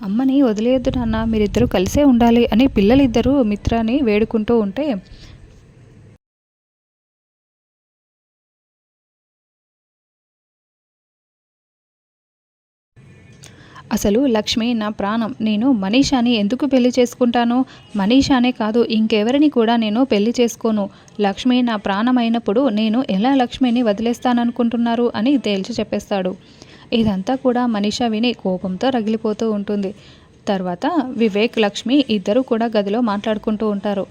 అమ్మని వదిలేయద్దు నాన్న మీరిద్దరూ కలిసే ఉండాలి అని పిల్లలిద్దరూ మిత్రాని వేడుకుంటూ ఉంటే అసలు లక్ష్మి నా ప్రాణం నేను మనీషాని ఎందుకు పెళ్ళి చేసుకుంటాను? మనీషానే కాదు ఇంకెవరిని కూడా నేను పెళ్ళి చేసుకోను. లక్ష్మి నా ప్రాణం అయినప్పుడు నేను ఎలా లక్ష్మిని వదిలేస్తాననుకుంటున్నారు అని తేల్చి చెప్పేస్తాడు. ఇదంతా కూడా మనీష విని కోపంతో రగిలిపోతూ ఉంటుంది. తర్వాత వివేక్ లక్ష్మి ఇద్దరు కూడా గదిలో మాట్లాడుకుంటూ ఉంటారు.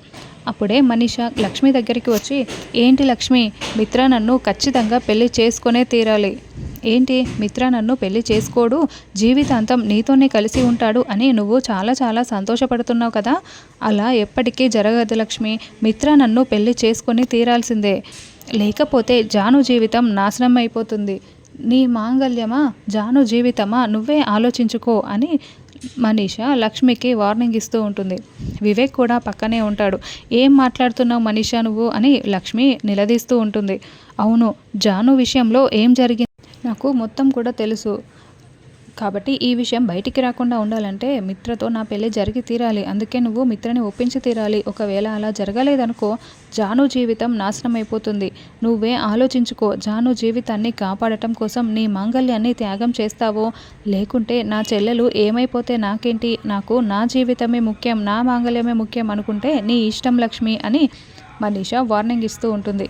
అప్పుడే మనీష లక్ష్మి దగ్గరికి వచ్చి ఏంటి లక్ష్మి మిత్ర నన్ను ఖచ్చితంగా పెళ్ళి చేసుకునే తీరాలి. ఏంటి మిత్ర నన్ను పెళ్ళి చేసుకోడు జీవితాంతం నీతోనే కలిసి ఉంటాడు అని నువ్వు చాలా చాలా సంతోషపడుతున్నావు కదా? అలా ఎప్పటికీ జరగదు లక్ష్మి. మిత్ర నన్ను పెళ్ళి చేసుకొని తీరాల్సిందే. లేకపోతే జాను జీవితం నాశనం అయిపోతుంది. నీ మాంగల్యమా జాను జీవితమా? నువ్వే ఆలోచించుకో అని మనీష లక్ష్మికి వార్నింగ్ ఇస్తూ ఉంటుంది. వివేక్ కూడా పక్కనే ఉంటాడు. ఏం మాట్లాడుతున్నావు మనీషా నువ్వు అని లక్ష్మి నిలదీస్తూ ఉంటుంది. అవును జాను విషయంలో ఏం జరిగింది? నాకు మొత్తం కూడా తెలుసు. కాబట్టి ఈ విషయం బయటికి రాకుండా ఉండాలంటే మిత్రతో నా పెళ్ళి జరిగి తీరాలి. అందుకే నువ్వు మిత్రని ఒప్పించి తీరాలి. ఒకవేళ అలా జరగలేదనుకో జాను జీవితం నాశనం అయిపోతుంది నువ్వే ఆలోచించుకో జాను జీవితాన్ని కాపాడటం కోసం నీ మాంగళ్యాన్ని త్యాగం చేస్తావో? లేకుంటే నా చెల్లెలు ఏమైపోతే నాకేంటి? నాకు నా జీవితమే ముఖ్యం నా మాంగళ్యమే ముఖ్యం అనుకుంటే నీ ఇష్టం లక్ష్మి అని మనీషా వార్నింగ్ ఇస్తూ ఉంటుంది.